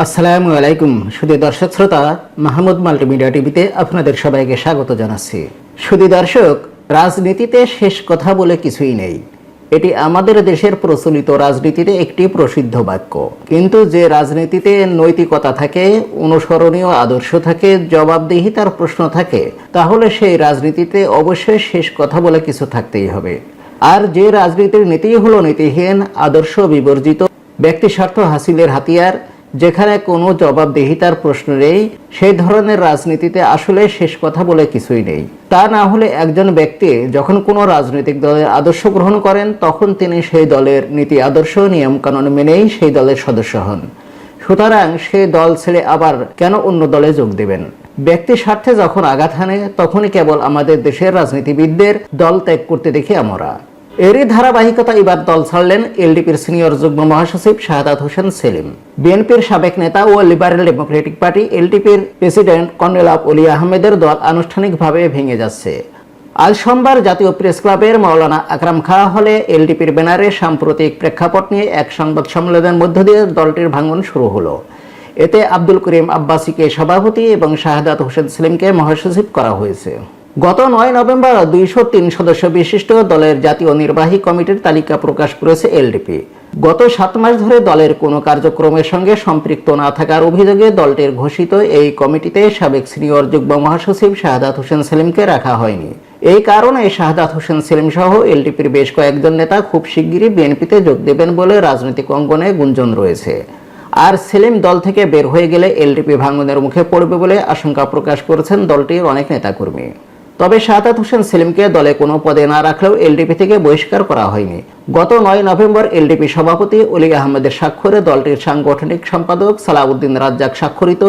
আসসালামু আলাইকুম শুধু দর্শক শ্রোতা, মাহমুদ মাল্টিমিডিয়া টিভিতে আপনাদের সবাইকে স্বাগত জানাচ্ছি। শুধু দর্শক, রাজনীতিতে শেষ কথা বলে কিছুই নেই। এটি আমাদের দেশের প্রচলিত রাজনীতিতে একটি প্রসিদ্ধ বাক্য। কিন্তু যে রাজনীতিতে নৈতিকতা থাকে, অনুসরণীয় আদর্শ থাকে, জবাবদিহিতার প্রশ্ন থাকে, তাহলে সেই রাজনীতিতে অবশ্যই শেষ কথা বলে কিছু থাকতেই হবে। আর যে রাজনীতির নীতি হলো নীতিহীন, আদর্শ বিবর্জিত, ব্যক্তি স্বার্থ হাসিলের হাতিয়ার যেখানে কোনো জবাবদিহিতার প্রশ্ন নেই সেই ধরনের রাজনীতিতে আসলে শেষ কথা বলে কিছুই নেই। তা না হলে একজন ব্যক্তি যখন কোনো রাজনৈতিক দলের আদর্শ গ্রহণ করেন, তখন তিনি সেই দলের নীতি, আদর্শ, নিয়মকানুন মেনেই সেই দলের সদস্য হন। সুতরাং সে দল ছেড়ে আবার কেন অন্য দলে যোগ দেবেন? ব্যক্তি স্বার্থে যখন আঘাত হানে, তখনই কেবল আমাদের দেশের রাজনীতিবিদদের দল ত্যাগ করতে দেখি আমরা। এরই ধারাবাহিকতা এবার দল ছাড়লেন এলডিপির সিনিয়র যুগ্ম মহাসচিব শাহাদাত হোসেন সেলিম। বিএনপির সাবেক নেতা ও লিবারেল ডেমোক্রেটিক পার্টি এলডিপির প্রেসিডেন্ট কর্নেল আব অলি আহমেদের দল আনুষ্ঠানিকভাবে ভেঙে যাচ্ছে। আজ সোমবার জাতীয় প্রেস ক্লাবের মাওলানা আকরাম খা হলে এলডিপির ব্যানারে সাম্প্রতিক প্রেক্ষাপট নিয়ে এক সংবাদ সম্মেলনের মধ্য দিয়ে দলটির ভাঙন শুরু হলো। এতে আব্দুল করিম আব্বাসীকে সভাপতি এবং শাহাদাত হোসেন সেলিমকে মহাসচিব করা হয়েছে। গত নয় নভেম্বর দুইশো তিন সদস্য বিশিষ্ট দলের জাতীয় নির্বাহী কমিটির তালিকা প্রকাশ করেছে এলডিপি। গত সাত মাস ধরে দলের কোনো কার্যক্রমের সঙ্গে সম্পৃক্ত না থাকার অভিযোগে দলটির ঘোষিত এই কমিটিতে সাবেক সিনিয়র যুগ্ম মহাসচিব শাহাদাত হোসেন সেলিমকে রাখা হয়নি। এই কারণে শাহাদাত হোসেন সেলিম সহ এলডিপির বেশ কয়েকজন নেতা খুব শিগগিরই বিএনপিতে যোগ দেবেন বলে রাজনৈতিক অঙ্গনে গুঞ্জন রয়েছে। আর সেলিম দল থেকে বের হয়ে গেলে এলডিপি ভাঙনের মুখে পড়বে বলে আশঙ্কা প্রকাশ করেছেন দলটির অনেক নেতাকর্মী। তবে শাহাদাত হোসেন সেলিমকে দলে কোনো পদে না রাখলেও এলডিপি থেকে বহিষ্কার করা হয়নি। গত নয় নভেম্বর এলডিপি সভাপতি অলি আহমেদের স্বাক্ষরে দলটির সাংগঠনিক সম্পাদক সালাউদ্দিন রাজ্জাক স্বাক্ষরিত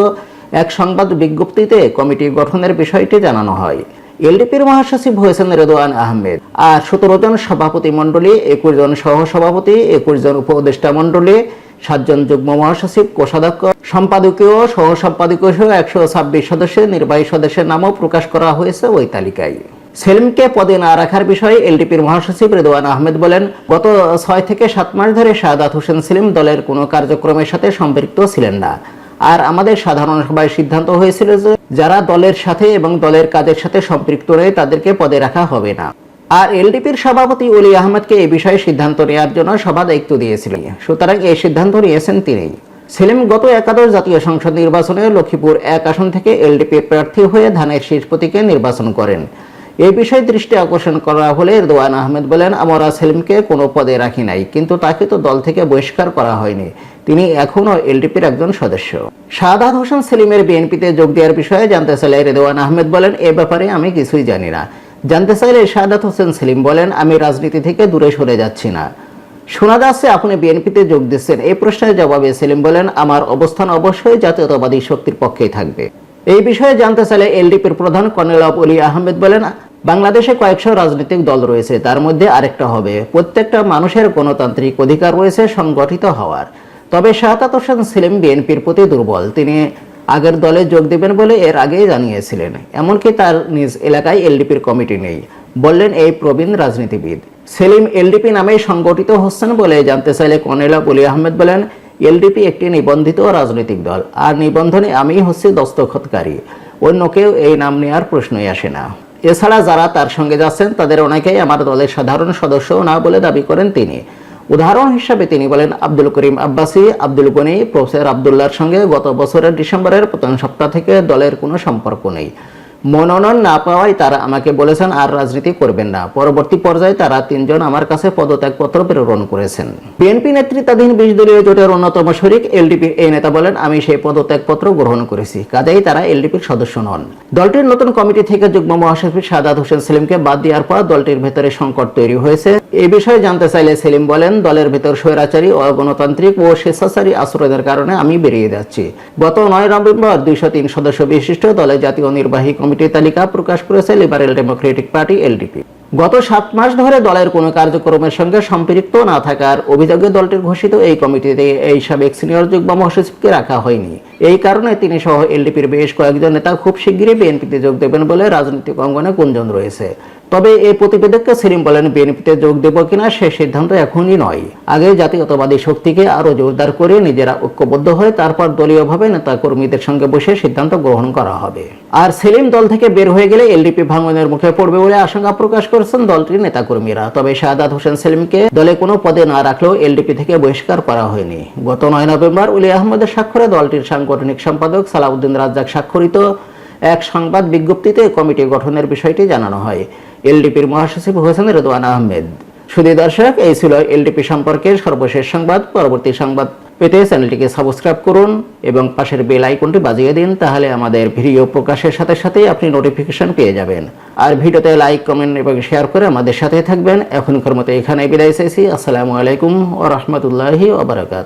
এক সংবাদ বিজ্ঞপ্তিতে কমিটি গঠনের বিষয়টি জানানো হয়। এলডিপির মহাসচিব হয়েছেন রেদোয়ান আহমেদ। আর সতেরো জন সভাপতি মণ্ডলী, একুশ জন সহ সভাপতি একুশ জন উপদেষ্টা মণ্ডলী সাতজন যুগ্ম মহাসচিব, কোষাধ্যক্ষ, সম্পাদকীয় সহ সম্পাদকীয় সহ একশো ছাব্বিশ সদস্যের নির্বাহী সদস্যের নামও প্রকাশ করা হয়েছে ওই তালিকায়। সেলিমকে পদে না রাখার বিষয়ে এলডিপির মহাসচিব রেদওয়ান আহমেদ বলেন, গত ছয় থেকে সাত মাস ধরে শাহাদাত হোসেন সেলিম দলের কোনো কার্যক্রমের সাথে সম্পৃক্ত ছিলেন না। আর আমাদের সাধারণ সভায় সিদ্ধান্ত হয়েছিল যে, যারা দলের সাথে এবং দলের কাজের সাথে সম্পৃক্ত রয়ে তাদেরকে পদে রাখা হবে না। আর এলডিপির সভাপতি অলি আহমদকে এই বিষয়ে সিদ্ধান্ত নেওয়ার জন্য সভা দায়িত্ব দিয়েছিলেন। সুতরাং এই সিদ্ধান্ত নিয়েছেন তিনি। সেলিম, গত একাদশ জাতীয় সংসদ নির্বাচনে লক্ষ্মীপুর এক আসন থেকে এলডিপি প্রার্থী হয়ে ধানের শীষ প্রতীকে নির্বাচন করেন। এই বিষয়ে দৃষ্টি আকর্ষণ করা হলে দোয়ান আহমেদ বলেন, আমরা সেলিমকে কোনো পদে রাখি নাই, কিন্তু তাকে তো দল থেকে বহিষ্কার করা হয়নি। তিনি এখনও এলডিপির একজন সদস্য। শাহাদাত হোসেন সেলিমের বিএনপিতে যোগ দেওয়ার বিষয়ে জানতে চাইলে রেদওয়ান আহমেদ বলেন, এ ব্যাপারে আমি কিছুই জানি না। জানতে চাইলে শাহাদাত হোসেন সেলিম বলেন, আমি রাজনীতি থেকে দূরে সরে যাচ্ছি না। শোনা যাচ্ছে আপনি বিএনপিতে যোগ দিচ্ছেন। এই প্রশ্নের জবাবে সেলিম বলেন, আমার অবস্থান অবশ্যই জাতীয়তাবাদী শক্তির পক্ষেই থাকবে। এই বিষয়ে জানতে চাইলে এলডিপির প্রধান কর্নেল আব অলি আহমেদ বলেন, বাংলাদেশে কয়েকশো রাজনৈতিক দল রয়েছে, তার মধ্যে আরেকটা হবে। প্রত্যেকটা মানুষের গণতান্ত্রিক অধিকার রয়েছে, সংগঠিত হওয়ার। তবে শাহাদাত হোসেন সেলিম বিএনপির প্রতি দুর্বল। তিনি আগের দলে যোগ দেবেন বলে এর আগেই জানিয়েছিলেন। এমনকি তার নিজ এলাকায় এলডিপির কমিটি নেই। বললেন, এই প্রবীণ রাজনীতিবিদ। সেলিম এলডিপি নামেই সংগঠিত হচ্ছেন বলে জানতে চাইলে কর্নেলা বলি আহমেদ বলেন, এলডিপি একটি নিবন্ধিত রাজনৈতিক দল। আর নিবন্ধনে আমিই হচ্ছি দস্তখতকারী। অন্য কেউ এই নাম নেওয়ার প্রশ্নই আসে না। এছাড়া যারা তার সঙ্গে যাচ্ছেন, তাদের অনেকেই আমার দলের সাধারণ সদস্যও না বলে দাবি করেন তিনি। উদাহরণ হিসাবে তিনি বলেন, আব্দুল করিম আব্বাসি, আব্দুল গনি, প্রফেসর আবদুল্লার সঙ্গে গত বছরের ডিসেম্বরের প্রথম সপ্তাহ থেকে দলের কোনো সম্পর্ক নেই। মনোনয়ন না পাওয়ায় তারা আমাকে বলেছেন, আর রাজনীতি করবেন না। পরবর্তী পর্যায়ে তারা তিনজন আমার কাছে পদত্যাগপত্র প্রেরণ করেছেন। বিএনপি নেতৃত্বাধীন বিশ দলীয় জোটের অন্যতম শরিক এলডিপির এই নেতা বলেন, আমি সেই পদত্যাগপত্র গ্রহণ করেছি। কাজেই তারা এলডিপির সদস্য নন। দলটির নতুন কমিটি থেকে যুগ্ম মহাসচিব সাদাত হোসেন সেলিমকে বাদ দেওয়ার পর দলটির ভেতরে সংকট তৈরি হয়েছে। এই বিষয়ে জানতে চাইলে সেলিম বলেন, দলের ভেতর স্বৈরাচারী, অগণতান্ত্রিক ও স্বেচ্ছাচারী আশ্রয়ের কারণে আমি বেরিয়ে যাচ্ছি। গত নয় নভেম্বর দুইশো তিন সদস্য বিশিষ্ট দলের জাতীয় নির্বাহী কমিটির তালিকা প্রকাশ করেছে লিবারেল ডেমোক্রেটিক পার্টি এলডিপি। গত সাত মাস ধরে দলের কোনো কার্যক্রমের সঙ্গে সম্পৃক্ত না থাকার অভিযোগে দলটির ঘোষিত এই কমিটিতে এই সাবেক সিনিয়র যুগ্ম মহাসচিবকে রাখা হয়নি। এই কারণে তিনি সহ এলডিপির বেশ কয়েকজন নেতা খুব শিগগিরই বিএনপিতে যোগ দেবেন বলে রাজনৈতিক অঙ্গনে গুঞ্জন রয়েছে। তবে এই প্রতিবেদককে সেলিম বলেন, বিএনপিতে যোগ দেব কিনা সে সিদ্ধান্ত এখনই নয়। আগে জাতীয়তাবাদী শক্তিকে আরও জোরদার করে নিজেরা ঐক্যবদ্ধ হয়ে তারপর দলীয়ভাবে নেতা কর্মীদের সঙ্গে বসে সিদ্ধান্ত গ্রহণ করা হবে। আর সেলিম দল থেকে বের হয়ে গেলে এলডিপি ভাঙনের মুখে পড়বে বলে আশঙ্কা প্রকাশ করেছেন দলটির নেতাকর্মীরা। তবে শাহাদাত হোসেন সেলিমকে দলে কোনো পদে না রাখলেও এলডিপি থেকে বহিষ্কার করা হয়নি। গত নয় নভেম্বর উলি আহমদের স্বাক্ষরে দলটির সাংগঠনিক সম্পাদক সালাউদ্দিন রাজ্জাক স্বাক্ষরিত এক সংবাদ বিজ্ঞপ্তিতে কমিটি গঠনের বিষয়টি জানানো হয়। এলডিপির মহাসচিব হোসেন রেদওয়ান আহমেদ। শুধু দর্শক, এই ছিল এলডিপি সম্পর্কে সর্বশেষ সংবাদ। পরবর্তী সংবাদ পেতে চ্যানেলটিকে সাবস্ক্রাইব করুন এবং পাশের বেল আইকনটি বাজিয়ে দিন, তাহলে আমাদের ভিডিও প্রকাশের সাথে সাথেই আপনি নোটিফিকেশন পেয়ে যাবেন। আর ভিডিওতে লাইক কমেন্ট এবং শেয়ার করে আমাদের সাথে থাকবেন। এখনকার মতো এখানে বিদায় চাইছি। আসসালামু আলাইকুম ও রহমতুল্লাহি ওবরাকাত